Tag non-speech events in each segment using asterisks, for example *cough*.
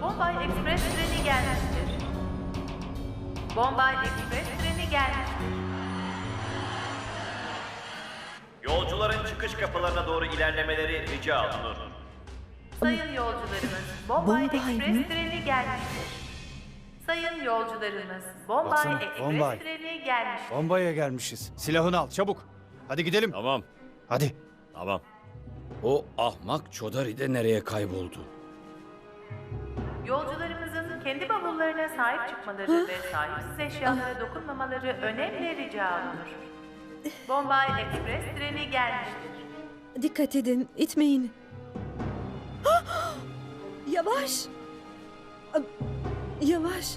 Bombay Express treni gelmiştir. Bombay Express treni gelmiştir. Yolcuların çıkış kapılarına doğru ilerlemeleri rica olunur. Sayın yolcularımız, Bombay, Bombay Express mı? treni gelmiştir. Sayın yolcularımız, Bombay Baksana, Express Bombay. treni gelmiştir. Bombaya gelmişiz. Silahını al çabuk. Hadi gidelim. Tamam, Hadi. tamam. O ahmak Çodari de nereye kayboldu? Yolcularımızın kendi bavullarına sahip çıkmaları ve sahipsiz eşyalara dokunmamaları önemli rica olunur. Bombay Express treni gelmiştir. Dikkat edin, itmeyin. *gasps* Yavaş. Yavaş.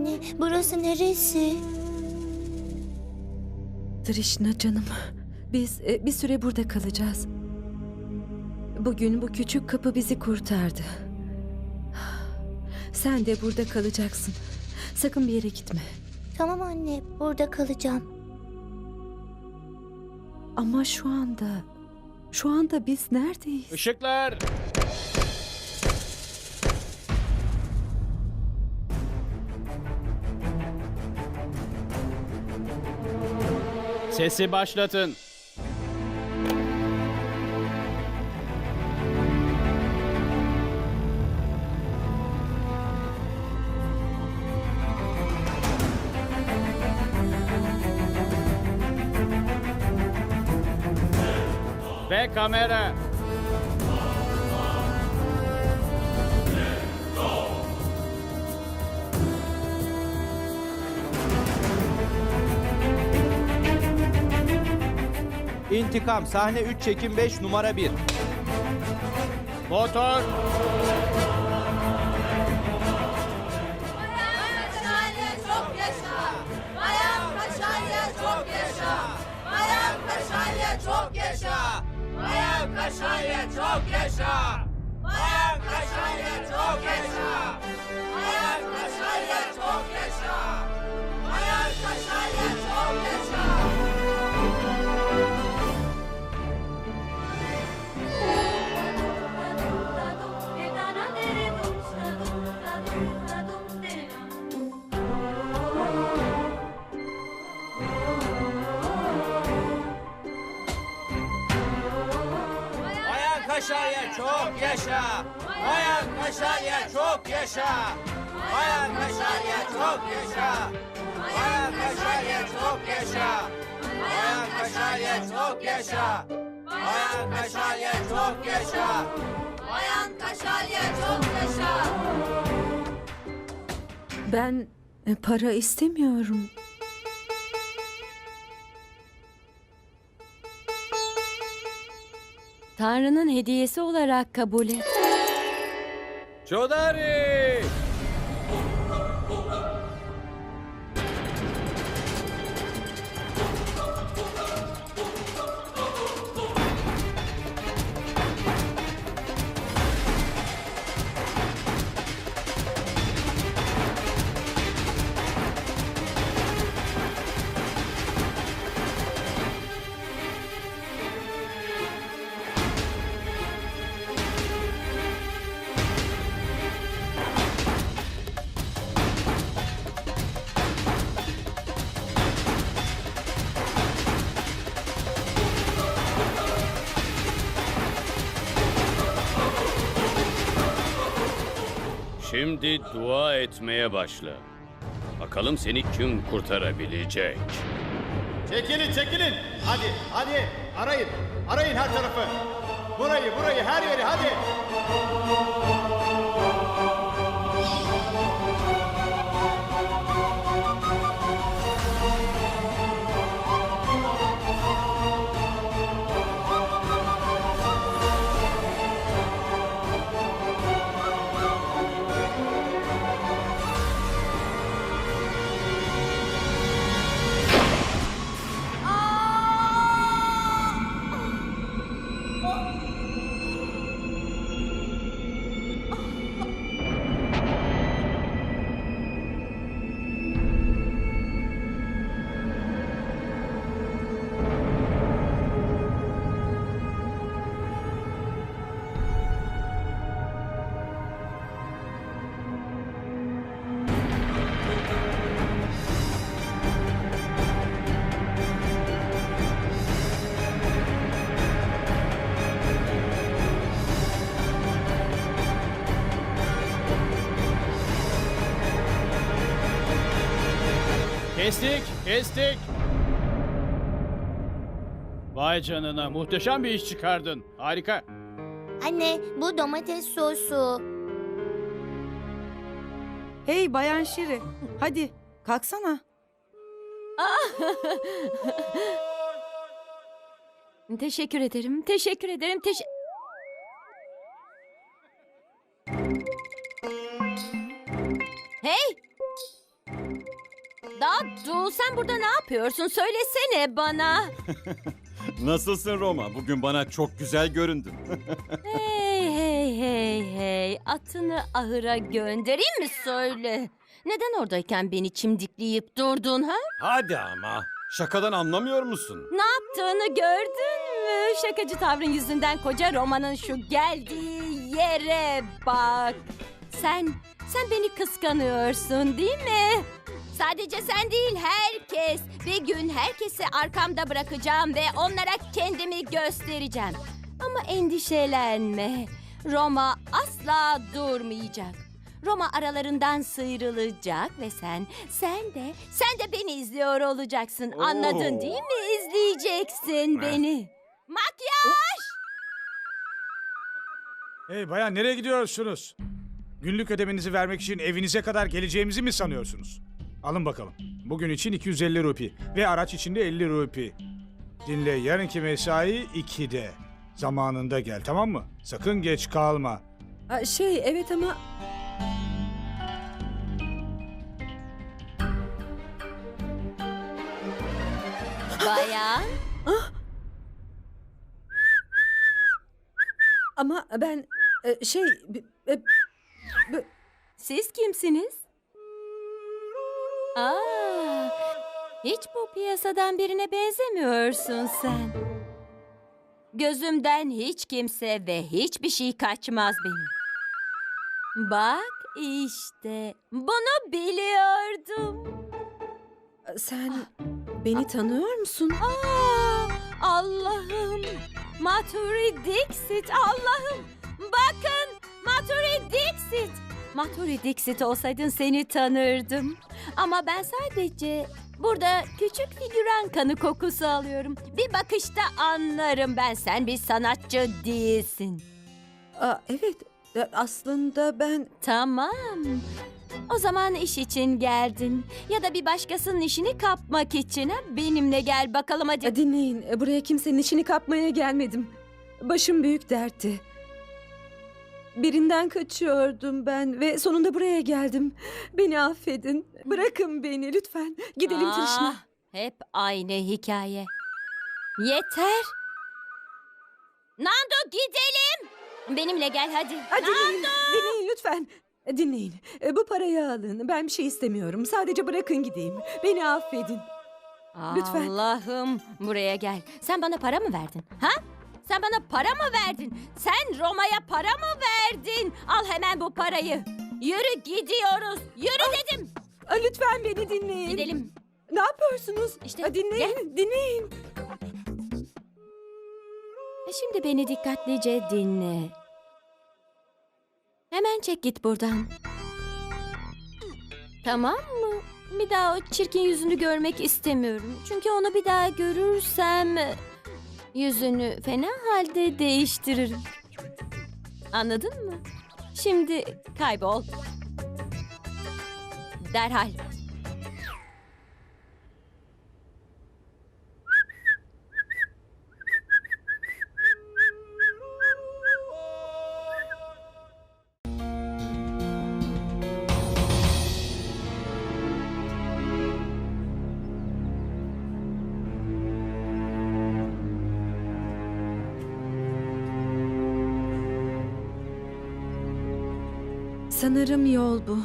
Anne, burası neresi? Trishna canım. Biz e, bir süre burada kalacağız. Bugün bu küçük kapı bizi kurtardı. Sen de burada kalacaksın. Sakın bir yere gitme. Tamam anne, burada kalacağım. Ama şu anda... Şu anda biz neredeyiz? Işıklar! Sesi başlatın. Ve kamera. İntikam sahne 3 çekim 5 numara 1. Motor. Bayan Kaşarya çok yaşa. Bayan Kaşarya çok yaşa. Bayan Kaşarya çok yaşa. Bayan Kaşarya çok yaşa. Bayan Kaşarya çok yaşa. Bayan Kaşarya çok yaşa. Bayan Kaşarya çok yaşa. Ben e, para istemiyorum. Tanrı'nın hediyesi olarak kabul et. Çodari! Şimdi dua etmeye başla. Bakalım seni kim kurtarabilecek? Çekilin çekilin. Hadi hadi arayın. Arayın her tarafı. Burayı burayı her yeri hadi. Kestik, kestik. Vay canına, muhteşem bir iş çıkardın. Harika. Anne, bu domates sosu. Hey Bayan Şiri, hadi kalksana. *laughs* Teşekkür ederim. Teşekkür ederim. Teş Hey! Dadu sen burada ne yapıyorsun? Söylesene bana. *laughs* Nasılsın Roma? Bugün bana çok güzel göründün. *laughs* Hey hey hey hey. Atını ahıra göndereyim mi söyle? Neden oradayken beni çimdikleyip durdun ha? Hadi ama. Şakadan anlamıyor musun? Ne yaptığını gördün mü? Şakacı tavrın yüzünden koca Roma'nın şu geldiği yere bak. Sen, sen beni kıskanıyorsun değil mi? Sadece sen değil herkes. Bir gün herkesi arkamda bırakacağım ve onlara kendimi göstereceğim. Ama endişelenme. Roma asla durmayacak. Roma aralarından sıyrılacak ve sen, sen de, sen de beni izliyor olacaksın. Anladın değil mi? İzleyeceksin beni. Makyaj! Hey bayan nereye gidiyorsunuz? Günlük ödemenizi vermek için evinize kadar geleceğimizi mi sanıyorsunuz? Alın bakalım. Bugün için 250 rupi ve araç için de 50 rupi. Dinle yarınki mesai 2'de. Zamanında gel tamam mı? Sakın geç kalma. Aa, Şey evet ama Bayan, ama ben e, şey b- e, siz kimsiniz? Aa, hiç bu piyasadan birine benzemiyorsun sen. Gözümden hiç kimse ve hiçbir şey kaçmaz benim. Bak işte, bunu biliyordum. sen beni tanıyor musun? Aa, Allah'ım. Maturi Dixit Allah'ım. Bakın Maturi Dixit. Maturi Dixit olsaydın seni tanırdım. Ama ben sadece burada küçük figüran kanı kokusu alıyorum. Bir bakışta anlarım ben sen bir sanatçı değilsin. Aa, evet e, aslında ben Tamam. O zaman iş için geldin. Ya da bir başkasının işini kapmak için. Ha? Benimle gel bakalım hadi. E, dinleyin e, buraya kimsenin işini kapmaya gelmedim. Başım büyük dertti. Birinden kaçıyordum ben ve sonunda buraya geldim. Beni affedin. Bırakın beni lütfen. Gidelim Ah, Trişna. Hep aynı hikaye. Yeter. Nando gidelim. Benimle gel hadi. Hadi dinleyin, dinleyin lütfen. Dinleyin. E, Bu parayı alın. Ben bir şey istemiyorum. Sadece bırakın gideyim. Beni affedin. Lütfen. Allah'ım buraya gel. Sen bana para mı verdin? Ha? Sen bana para mı verdin? Sen Roma'ya para mı verdin? Al hemen bu parayı. Yürü gidiyoruz. Yürü dedim. Aa, Lütfen beni dinleyin. Gidelim. Ne yapıyorsunuz? İşte, Aa, dinleyin, dinleyin. E Şimdi beni dikkatlice dinle. Hemen çek git buradan. Tamam mı? Bir daha o çirkin yüzünü görmek istemiyorum. Çünkü onu bir daha görürsem yüzünü fena halde değiştiririm. Anladın mı? Şimdi kaybol. Derhal. Sanırım yol bu.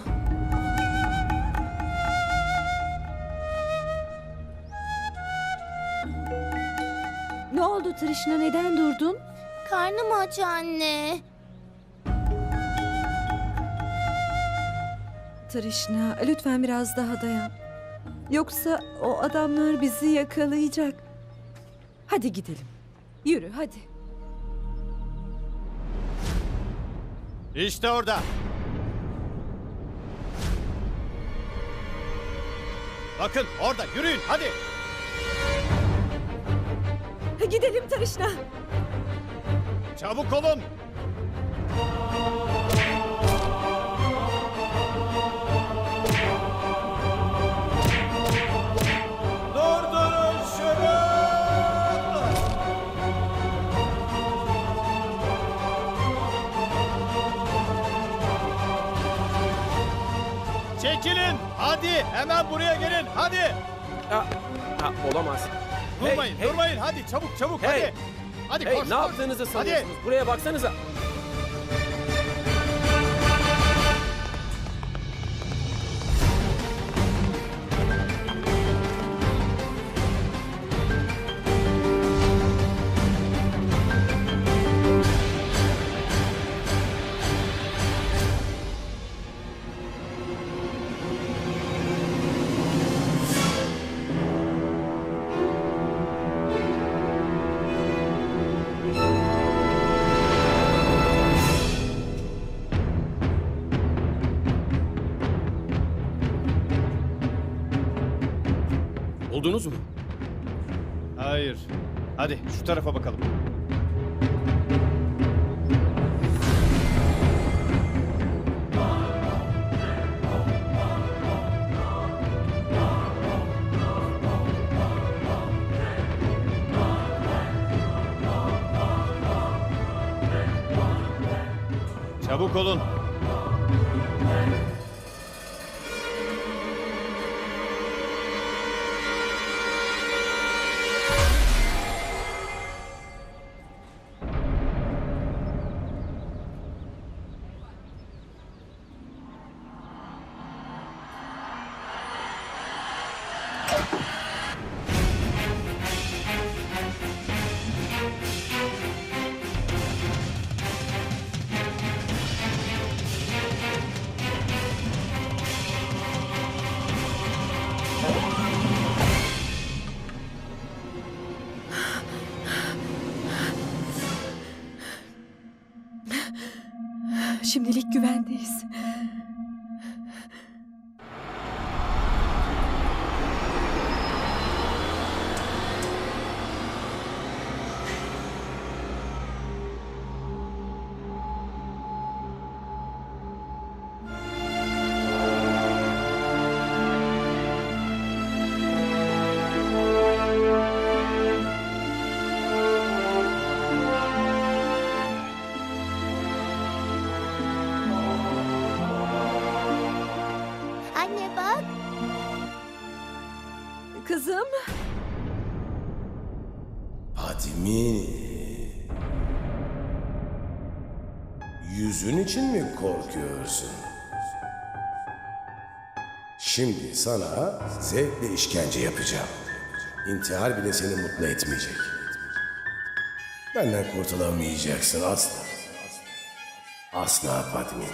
Ne oldu Trişna? Neden durdun? Karnım aç anne. Trişna, lütfen biraz daha dayan. Yoksa o adamlar bizi yakalayacak. Hadi gidelim. Yürü hadi. İşte orada. Bakın orada yürüyün hadi. Gidelim Trişna. Çabuk olun. Olamaz. Hey, Durmayın, hey, durmayın. Hadi çabuk çabuk Hey. hadi. Hadi Hey koş. ne koş. yaptığınızı sanıyorsunuz? Buraya baksanıza. Buldunuz mu? Hayır. Hadi şu tarafa bakalım. Çabuk olun. Şimdilik güvendeyiz. Yüzün için mi korkuyorsun? Şimdi sana zevkle işkence yapacağım. İntihar bile seni mutlu etmeyecek. Benden kurtulamayacaksın asla. Asla Padmi.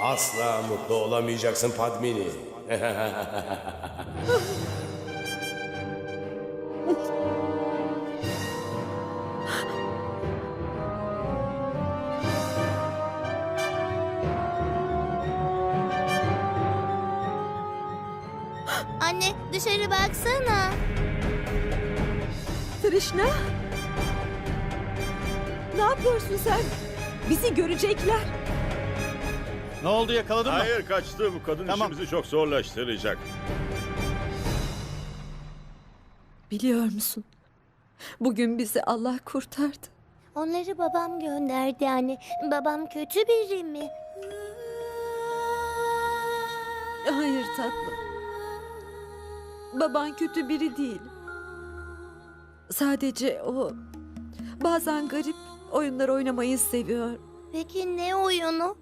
Asla mutlu olamayacaksın Padmini. *laughs* Trishna. Ne yapıyorsun sen? Bizi görecekler. Ne oldu yakaladın mı? Hayır kaçtı bu kadın Tamam. işimizi çok zorlaştıracak. Biliyor musun? Bugün bizi Allah kurtardı. Onları babam gönderdi anne. Babam kötü biri mi? Hayır tatlım. Baban kötü biri değil. Sadece o bazen garip oyunlar oynamayı seviyor. Peki ne oyunu?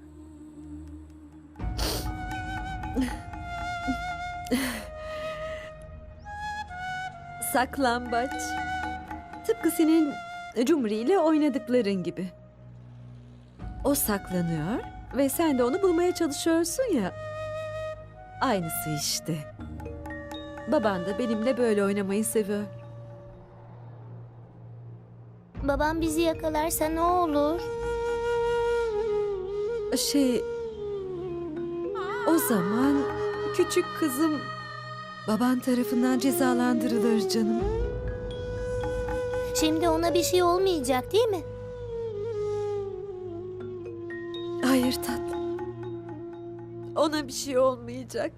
Saklambaç. Tıpkı senin Cumri ile oynadıkların gibi. O saklanıyor ve sen de onu bulmaya çalışıyorsun ya. Aynısı işte. Baban da benimle böyle oynamayı seviyor. Babam bizi yakalarsa ne olur? Şey... O zaman küçük kızım baban tarafından cezalandırılır canım. Şimdi ona bir şey olmayacak değil mi? Hayır tatlım. Ona bir şey olmayacak.